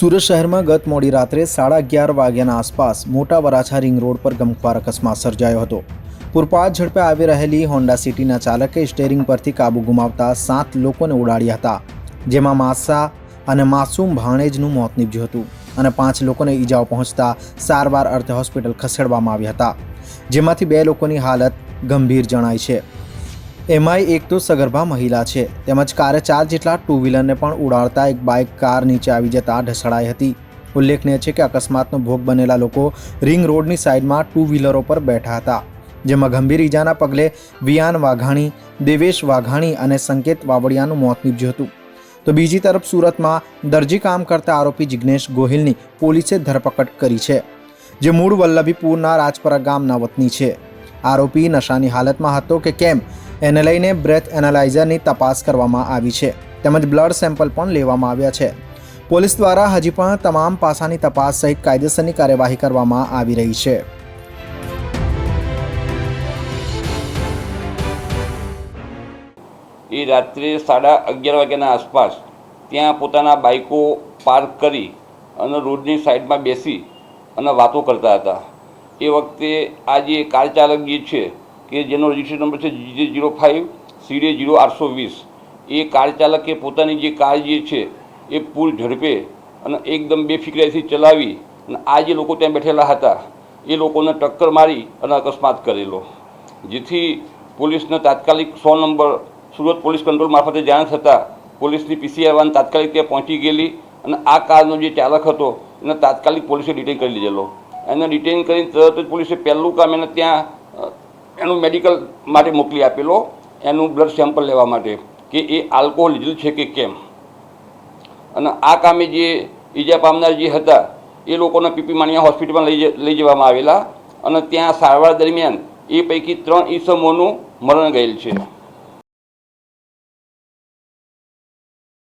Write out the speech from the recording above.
સુરત શહેરમાં ગત મોડી રાત્રે સાડા અગિયાર વાગ્યાના આસપાસ મોટા વરાછા રિંગ રોડ પર ગમખ્વાર અકસ્માત સર્જાયો હતો. પૂરપાટ ઝડપે આવી રહેલી હોન્ડા સિટીના ચાલકે સ્ટેરિંગ પરથી કાબુ ગુમાવતા સાત લોકોને ઉડાડ્યા હતા, જેમાં માસા અને માસૂમ ભાણેજનું મોત નીપજ્યું હતું અને પાંચ લોકોને ઈજાઓ પહોંચતા સારવાર અર્થે હોસ્પિટલ ખસેડવામાં આવ્યા હતા, જેમાંથી બે લોકોની હાલત ગંભીર જણાય છે. એમાંય એક તો સગર્ભા મહિલા છે. તેમજ કારે ચાર જેટલા ટુ વ્હીલરને પણ ઉડાડતા એક બાઇક કાર નીચે આવી જતા ઢસડાઈ હતી. ઉલ્લેખનીય છે કે અકસ્માતનો ભોગ બનેલા લોકો રિંગ રોડની સાઈડમાં ટુ વ્હીલરો પર બેઠા હતા. જેમાં ગંભીર ઈજાના પગલે વિયાન વાઘાણી, દેવેશ વાઘાણી અને સંકેત વાવડિયાનું મોત નીપજ્યું હતું. તો બીજી તરફ સુરતમાં દરજી કામ કરતા આરોપી જિગ્નેશ ગોહિલની પોલીસે ધરપકડ કરી છે, જે મૂળ વલ્લભીપુરના રાજપરા ગામના વતની છે. આરોપી નશાની હાલતમાં હતો કે કેમ? એને લઈને બ્રેથ એનાલાઇઝરની તપાસ કરવામાં આવી છે. તેમજ બ્લડ સેમ્પલ પણ લેવામાં આવ્યા છે. પોલીસ દ્વારા હજી પણ તમામ પાસાની તપાસ સહિત કાયદેસરની કાર્યવાહી કરવામાં આવી રહી છે. એ રાત્રે સાડા અગિયાર વાગ્યાના આસપાસ ત્યાં પોતાના બાઇકો પાર્ક કરી અને રોડની સાઈડમાં બેસી અને વાતો કરતા હતા. એ વખતે આ જે કાર ચાલક જે છે કે જેનો રજિસ્ટ્રેશન નંબર છે જે જીરો ફાઇવ સીડે જીરો આઠસો વીસ એ કાર ચાલકે પોતાની જે કાર જે છે, એ પૂર ઝડપે અને એકદમ બેફિકરાઈથી ચલાવી અને આ જે લોકો ત્યાં બેઠેલા હતા, એ લોકોને ટક્કર મારી અને અકસ્માત કરેલો. જેથી પોલીસને તાત્કાલિક સો નંબર, સુરત પોલીસ કંટ્રોલ મારફતે જાણ થતાં પોલીસની પીસીઆર વાન તાત્કાલિક ત્યાં પહોંચી ગયેલી અને આ કારનો જે ચાલક હતો, એને તાત્કાલિક પોલીસે ડિટેન કરી લીધેલો. એને ડિટેન કરીને તરત જ પોલીસે પહેલું કામ એને ત્યાં એનું મેડિકલ માટે મોકલી આપેલો, એનું બ્લડ સેમ્પલ લેવા માટે કે એ આલ્કોહોલ લીધું છે કે કેમ. અને આ કામે જે ઈજા પામનાર જે હતા, એ લોકોને પીપી માણિયા હોસ્પિટલમાં લઈ લઈ જવામાં આવેલા. અને ત્યાં સારવાર દરમિયાન એ પૈકી ત્રણ ઈસમોનું મરણ ગયેલ છે.